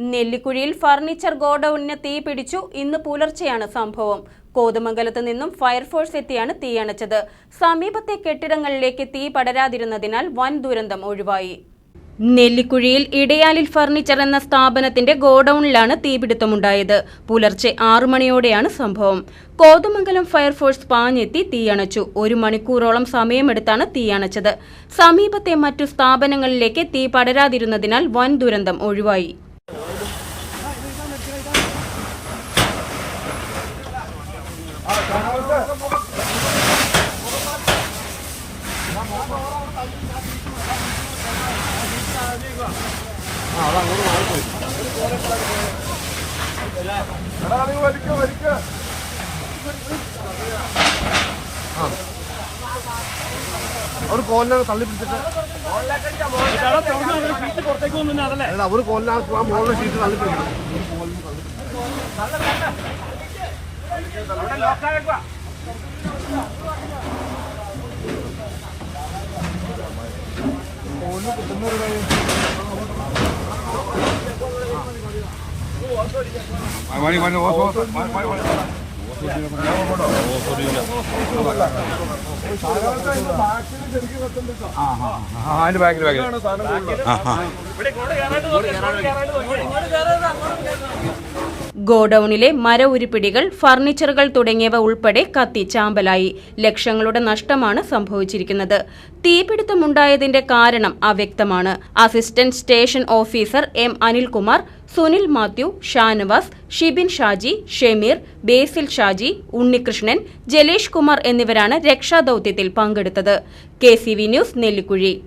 നെല്ലിക്കുഴിയിൽ furniture ഗോഡൌണിന് തീ പിടിച്ചു. ഇന്ന് പുലർച്ചെയാണ് സംഭവം. കോതമംഗലത്ത് നിന്നും ഫയർഫോഴ്സ് എത്തിയാണ് തീയണച്ചത് സമീപത്തെ കെട്ടിടങ്ങളിലേക്ക് തീ പടരാതിരുന്നതിനാൽ വൻ ദുരന്തം ഒഴിവായി. നെല്ലിക്കുഴിയിൽ ഇടയാലിൽ ഫർണിച്ചർ എന്ന സ്ഥാപനത്തിന്റെ ഗോഡൌണിലാണ് തീപിടുത്തമുണ്ടായത്. പുലർച്ചെ ആറു മണിയോടെയാണ് സംഭവം. കോതമംഗലം ഫയർഫോഴ്സ് പാഞ്ഞെത്തി തീയണച്ചു ഒരു മണിക്കൂറോളം സമയമെടുത്താണ് തീയണച്ചത് സമീപത്തെ മറ്റു സ്ഥാപനങ്ങളിലേക്ക് തീ പടരാതിരുന്നതിനാൽ വൻ ദുരന്തം ഒഴിവായി. കോലിനെ തള്ളി പിടിച്ചിട്ട്. അല്ല അവർ കോലിനെ ആ മോളിലെ ഷീറ്റ് തള്ളി പിടിക്കണം മണി മണി മണി അതിന്റെ ബാക്കിൽ ബാക്കിൽ ഗോഡൌണിലെ മര ഉരുപ്പിടികൾ ഫർണിച്ചറുകൾ തുടങ്ങിയവ ഉൾപ്പെടെ കത്തി ചാമ്പലായി. ലക്ഷങ്ങളുടെ നഷ്ടമാണ് സംഭവിച്ചിരിക്കുന്നത്. തീപിടുത്തമുണ്ടായതിന്റെ കാരണം അവ്യക്തമാണ്. Assistant station officer M Anilkumar Sunil Mathew Shanavas Shibin Shaji Shameer Basil Shaji Unnikrishnan Jalesh Kumar എന്നിവരാണ് രക്ഷാദൌത്യത്തിൽ പങ്കെടുത്തത്. K news Nellikuzhi.